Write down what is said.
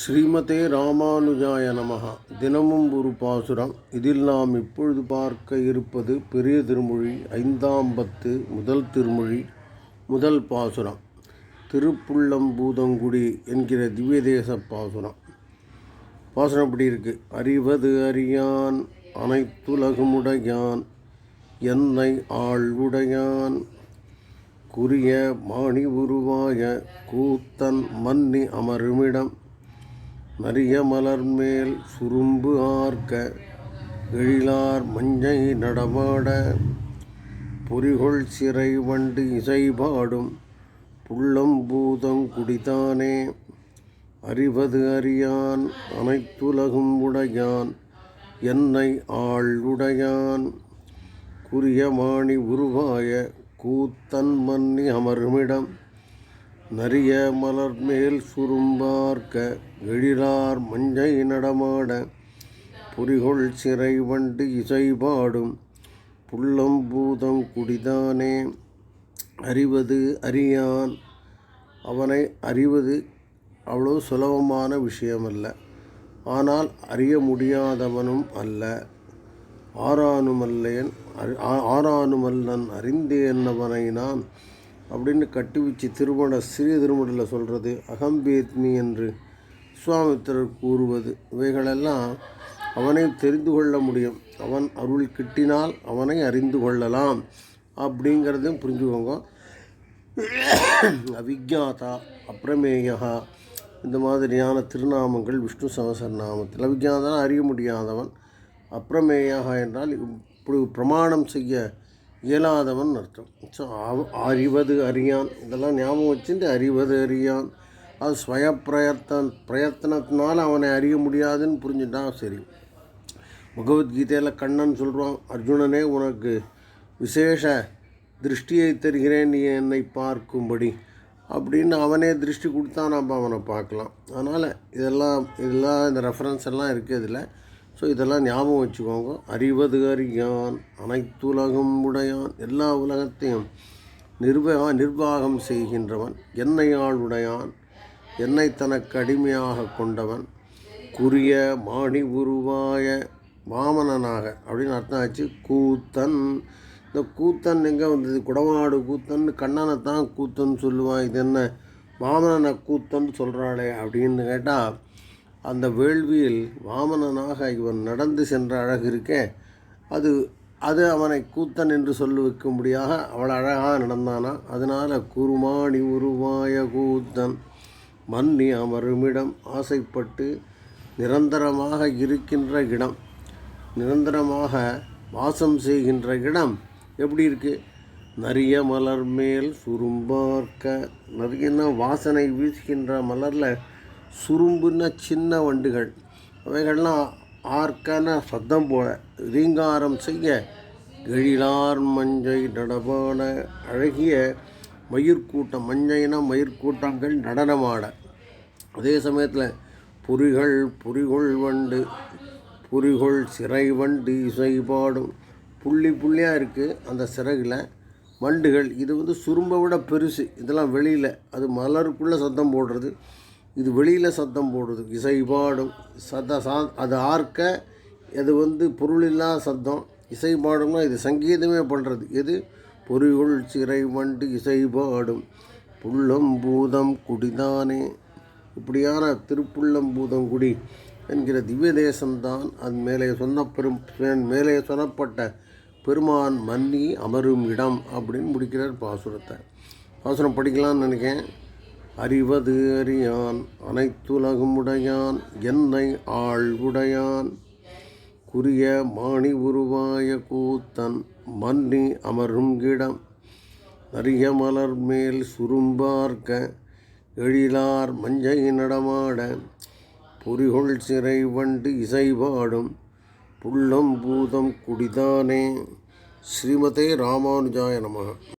ஸ்ரீமதே ராமானுஜாய நமகா தினமும் ஒரு பாசுரம். இதில் நாம் இப்பொழுது பார்க்க இருப்பது பெரிய திருமொழி ஐந்தாம் பத்து முதல் திருமொழி முதல் பாசுரம். திருப்புள்ளம்பூதங்குடி என்கிற திவ்யதேச பாசுரம். பாசுரம் இப்படி இருக்கு? அறிவது அறியான் அனைத்துலகுமுடையான் என்னை ஆழ்வுடையான். குறிய மாணி உருவாய கூத்தன் மன்னி அமருமிடம் நரிய மலர்மேல் சுரும்பு ஆர்க்க எழிலார் மஞ்சை நடமாட பொறிகொள் சிறை வண்டு இசைபாடும் புள்ளம்பூதம் குடிதானே அறிவது அறியான் அனைத்துலகும் உடையான் என்னை ஆளுடையான் குறியமாணி உருவாய கூத்தன் மன்னி அமர்மிடம் நரிய மலர் மேல் சுரும்பார்க்க எழிலார் மஞ்சை நடமாட புரிகொள் சிறை வண்டு இசைபாடும் புள்ளம்பூதம் குடிதானே அறிவது அறியான். அவனை அறிவது அவ்வளோ சுலபமான விஷயமல்ல. ஆனால் அறிய முடியாதவனும் அல்ல. ஆறானுமல்லேன் அறி- ஆ- ஆறானுமல்லன் அறிந்தேன்னவனை நான். அப்படின்னு கட்டி வச்சு திருமண சிறிய திருமணத்தில் சொல்கிறது அகம்பேத்மி என்று விஸ்வாமித்திரர் கூறுவது. இவைகளெல்லாம் அவனை தெரிந்து கொள்ள முடியும். அவன் அருள் கிட்டினால் அவனை அறிந்து கொள்ளலாம் அப்படிங்கிறதையும் புரிஞ்சுக்கோங்க. அவிஜாதா அப்ரமேயா இந்த மாதிரியான திருநாமங்கள் விஷ்ணு சகசரநாமத்தில் அவிஜாதான் அறிய முடியாதவன் அப்பிரமேயா என்றால் இப்படி பிரமாணம் செய்ய இயலாதவன் அர்த்தம். ஸோ அறிவது அறியான். இதெல்லாம் ஞாபகம் வச்சுட்டு அறிவது அறியான். அது ஸ்வய பிரயத்தன் பிரயத்தனத்தினால் அவனை அறிய முடியாதுன்னு புரிஞ்சுட்டா சரி. பகவத்கீதையில் கண்ணன் சொல்கிறான் அர்ஜுனனே உனக்கு விசேஷ திருஷ்டியை தருகிறேன் நீ என்னை பார்க்கும்படி. அப்படின்னு அவனே திருஷ்டி கொடுத்தா நம்ம அவனை பார்க்கலாம். அதனால் இதெல்லாம் இதெல்லாம் இந்த ரெஃபரன்ஸ் எல்லாம் இருக்குது இதில் ஸோ இதெல்லாம் ஞாபகம் வச்சுக்கோங்க. அறிவது அறியான் அனைத்துலகம் உடையான் எல்லா உலகத்தையும் நிர்வா நிர்வாகம் செய்கின்றவன் என்னையாள் உடையான் என்னை தனக்கு அடிமையாக கொண்டவன் குறிய மாணி உருவாய வாமனனாக அப்படின்னு அர்த்தம் ஆச்சு கூத்தன். இந்த கூத்தன் எங்கே வந்தது? குடமாடு கூத்தன் கண்ணனை தான் கூத்தன் சொல்லுவான் இது என்ன? வாமனனை கூத்தன் சொல்கிறாளே அப்படின்னு கேட்டால் அந்த வேள்வியில் வாமனனாக இவன் நடந்து சென்ற அழகு இருக்கே. அது அது அவனை கூத்தன் என்று சொல்ல வைக்கும்படியாக அவள் அழகாக நடந்தானா? அதனால் குருமாணி உருவாய கூத்தன். மன்னி அமருமிடம் ஆசைப்பட்டு நிரந்தரமாக இருக்கின்ற இடம். நிரந்தரமாக வாசம் செய்கின்ற இடம் எப்படி இருக்குது நிறைய மலர் மேல் சுரும்பார்க்க நிறையன்னா வாசனை வீசுகின்ற மலரில் சுரும்புன்னா சின்ன வண்டுகள். அவைகள்லாம் ஆர்க்கான சத்தம் போல ரீங்காரம் செய்ய எழிலார் மஞ்சை நடமாட அழகிய மயிர்கூட்டம் மஞ்சைனா மயிர்கூட்டங்கள் நடனமாட. அதே சமயத்தில் புரிகள் புரிகொள் வண்டு புரிகொள் சிறை வண்டு இசை பாடும். புள்ளி புள்ளியாக இருக்குது அந்த சிறகுல. வண்டுகள் இது வந்து சுரும்பை விட பெருசு. இதெல்லாம் வெளியில் அது மலருக்குள்ளே சத்தம் போடுறது. இது வெளியில் சத்தம் போடுது இசை பாடும். சத்த சா அது ஆர்க்க இது வந்து பொருளில்லா சத்தம். இசை பாடும்னா இது சங்கீதமே பண்ணுறது எது? பொறிகுள் சிறை வண்டு இசை பாடும். புள்ளம்பூதம் குடிதானே. இப்படியான திருப்புள்ளம்பூதங்குடி என்கிற திவ்ய தேசம்தான் அது மேலே சொன்ன பெரும் மேலே சொல்லப்பட்ட பெருமான் மன்னி அமரும் இடம் அப்படின்னு முடிக்கிறார் பாசுரத்தை. பாசுரம் படிக்கலாம்னு நினைக்கிறேன் அறிவது அறியான் அனைத்துலகும் உடையான் என்னை ஆள்வுடையான் குறிய மாணி உருவாய கூத்தன் மன்னி அமரும் இடம். நரிய மலர் மேல் சுரும்பார்க்க எழிலார் மஞ்சை நடமாட. பொறிகொள் சிறை வண்டு இசை பாடும் புள்ளம் பூதம் குடிதானே. ஸ்ரீமதே ராமானுஜாய நமக